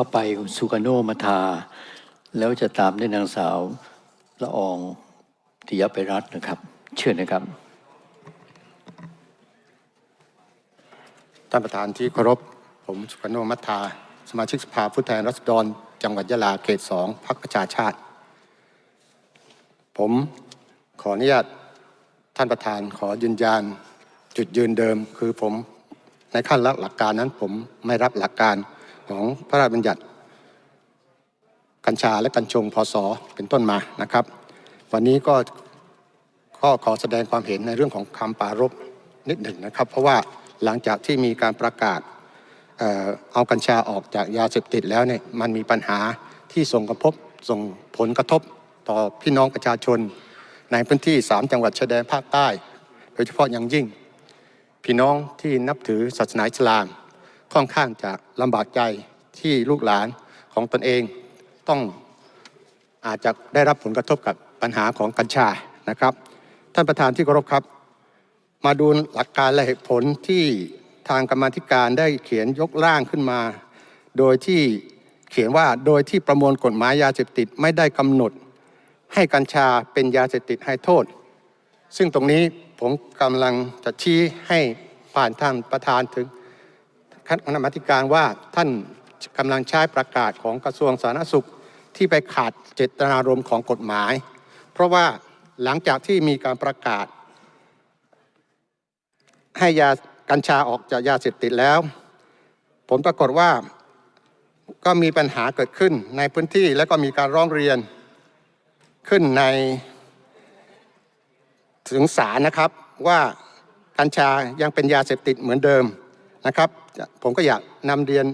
ต่อไปคุณสุกาโนมาทา แล้วจะตามด้วยนางสาวละอองติยไปรัตนะครับ เชิญนะครับ ท่านประธานที่เคารพ ผมสุกาโนมัทธา สมาชิกสภาผู้แทนราษฎร จังหวัดยะลาเขตสองพรรคประชาชาติ ผมขออนุญาตท่านประธานขอยืนยันจุดยืนเดิม คือผมในขั้นหลักการนั้นผมไม่รับหลักการ ของพระราชบัญญัติ กัญชาและกัญชงพศเป็นต้นมานะครับ วันนี้ก็ก็ขอแสดงความเห็นในเรื่องของคำปรารภนิดหนึ่งนะครับ เพราะว่าหลังจากที่มีการประกาศเอ่อเอากัญชาออกจากยาเสพติดแล้วเนี่ยมันมีปัญหาที่ส่งกระทบส่งผลกระทบต่อพี่น้องประชาชน ในพื้นที่ 3 จังหวัดชายแดนภาคใต้ โดยเฉพาะอย่างยิ่ง พี่น้องที่นับถือศาสนาอิสลาม ค่อนข้างจะลำบากใจที่ลูกหลานของตนเอง ต้องอาจจะได้รับผลกระทบกับปัญหาของกัญชานะครับ ท่านประธานที่เคารพครับ มาดูหลักการและเหตุผลที่ทางกรรมธิการได้เขียนยกร่างขึ้นมา โดยที่เขียนว่าโดยที่ประมวลกฎหมายยาเสพติดไม่ได้กำหนด ให้กัญชาเป็นยาเสพติดให้โทษ ซึ่งตรงนี้ผมกำลังจะชี้ให้ผ่านท่านประธานถึง คณะกรรมการว่าท่านกำลังใช้ประกาศของกระทรวงสาธารณสุขที่ไปขาดเจตนารมณ์ของกฎหมาย เพราะว่าหลังจากที่มีการประกาศ ให้ยากัญชาออกจากยาเสพติดแล้ว ผลปรากฏว่าก็มีปัญหาเกิดขึ้นในพื้นที่และก็มีการร้องเรียนขึ้นในถึงศาลนะครับว่ากัญชายังเป็นยาเสพติดเหมือนเดิม นะครับ ผมก็อยากนำเรียน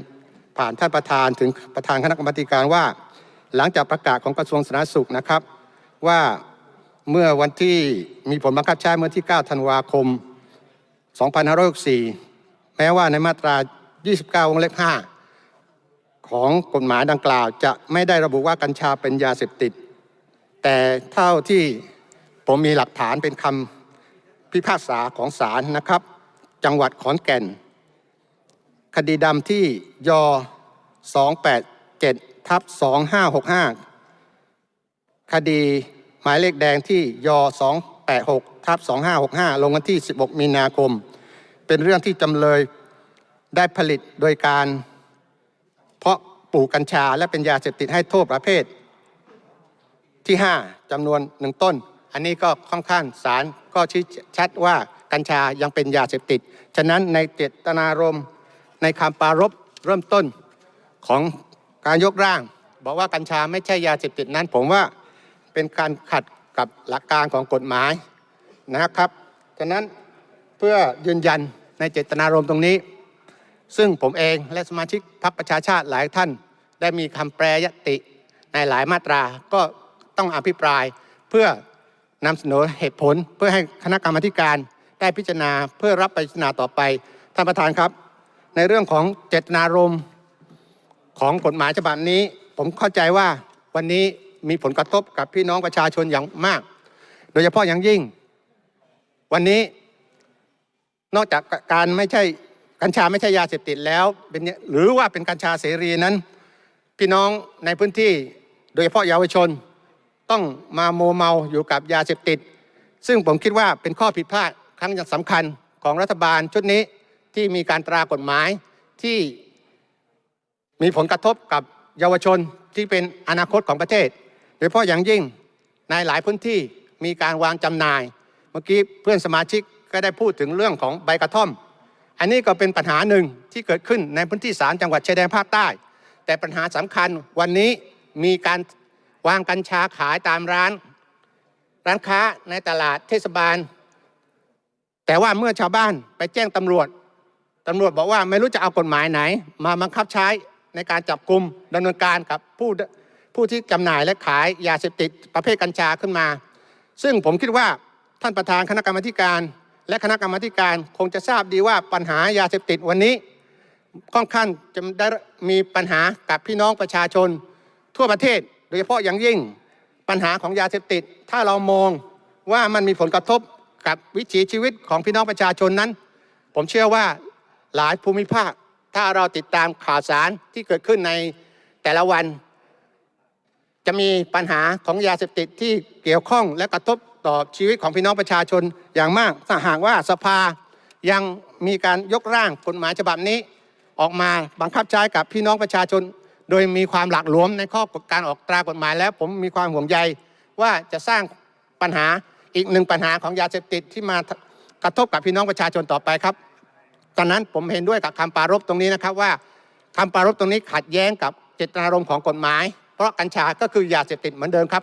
ผ่านท่านประธานถึงประธานคณะกรรมการว่า หลังจากประกาศของกระทรวงสาธารณสุขนะครับ ว่าเมื่อวันที่มีผลบังคับใช้เมื่อที่ 9 ธันวาคม 2564 แม้ว่าในมาตรา 29 วงเล็บ 5 ของกฎหมายดังกล่าว จะไม่ได้ระบุว่ากัญชาเป็นยาเสพติด แต่เท่าที่ผมมีหลักฐานเป็นคำพิพากษาของศาลนะครับ จังหวัดขอนแก่น คดีดำที่ย287ทับ2565 คดีหมายเลขแดงที่ย286ทับ2565 ลงวันที่ 16 มีนาคม เป็นเรื่องที่จำเลยได้ผลิตโดยการ เพราะปลูกกัญชาและเป็นยาเสพติดให้โทษประเภท ที่ 5จำนวนหนึ่งต้น อันนี้ก็ค่อนข้างศาลก็ชี้ชัดว่ากัญชายังเป็นยาเสพติด ฉะนั้นในเจตนารมณ์ ในคำปรารภเริ่มต้นของการยกร่าง บอกว่ากัญชาไม่ใช่ยาเสพติดนั้น ผมว่าเป็นการขัดกับหลักการของกฎหมายนะครับฉะนั้นเพื่อยืนยันในเจตนารมณ์ตรงนี้ ซึ่งผมเองและสมาชิกพรรคประชาชาติหลายท่าน ได้มีคำแปรยติในหลายมาตราก็ต้องอภิปรายเพื่อนำเสนอเหตุผลเพื่อให้คณะกรรมการได้พิจารณาเพื่อรับไปพิจารณาต่อไปท่านประธานครับ ในเรื่องของเจตนารมณ์ของกฎหมายฉบับนี้ ผมเข้าใจว่าวันนี้มีผลกระทบกับพี่น้องประชาชนอย่างมาก โดยเฉพาะอย่างยิ่ง วันนี้นอกจากการไม่ใช่กัญชาไม่ใช่ยาเสพติดแล้วเป็นหรือว่าเป็นกัญชาเสรีนั้น พี่น้องในพื้นที่โดยเฉพาะเยาวชน ต้องมาโมเมาอยู่กับยาเสพติด ซึ่งผมคิดว่าเป็นข้อผิดพลาดครั้งสำคัญของรัฐบาลชุดนี้ ที่มีการตรากฎหมายที่มีผลกระทบกับเยาวชนที่เป็นอนาคตของประเทศ โดยเฉพาะอย่างยิ่งในหลายพื้นที่มีการวางจำหน่าย เมื่อกี้เพื่อนสมาชิกก็ได้พูดถึงเรื่องของใบกระท่อม อันนี้ก็เป็นปัญหาหนึ่งที่เกิดขึ้นในพื้นที่สามจังหวัดชายแดนภาคใต้ แต่ปัญหาสำคัญวันนี้มีการวางกัญชาขายตามร้าน ร้านค้าในตลาดเทศบาล แต่ว่าเมื่อชาวบ้านไปแจ้งตำรวจ ตำรวจบอกว่าไม่รู้จะเอากฎหมายไหน มาบังคับใช้ในการจับกลุ่มดำเนินการกับผู้ผู้ที่จำหน่ายและขายยาเสพติดประเภทกัญชาขึ้นมา ซึ่งผมคิดว่าท่านประธานคณะกรรมการ และคณะกรรมการคงจะทราบดีว่าปัญหายาเสพติดวันนี้ค่อนข้างจะได้มีปัญหากับพี่น้องประชาชน ทั่วประเทศ โดยเฉพาะอย่างยิ่งปัญหาของยาเสพติด ถ้าเรามองว่ามันมีผลกระทบกับวิถีชีวิตของพี่น้องประชาชนนั้น ผมเชื่อว่า หลายภูมิภาค ถ้าเราติดตามข่าวสารที่เกิดขึ้นในแต่ละวัน จะมีปัญหาของยาเสพติดที่เกี่ยวข้องและกระทบต่อชีวิตของพี่น้องประชาชนอย่างมากถ้าหากว่าสภายังมีการยกร่างกฎหมายฉบับนี้ ออกมาบังคับใช้กับพี่น้องประชาชน โดยมีความหลากหลวมในข้อการออกตรากฎหมายแล้ว ผมมีความห่วงใยว่าจะสร้างปัญหาอีกหนึ่งปัญหาของยาเสพติดที่มากระทบกับพี่น้องประชาชนต่อไปครับ ตอนนั้นผมเห็นด้วยกับคำปรารบตรงนี้นะครับว่าคำปรารบตรงนี้ขัดแย้งกับเจตนารมณ์ของกฎหมาย เพราะกัญชาก็คือยาเสพติดเหมือนเดิมครับ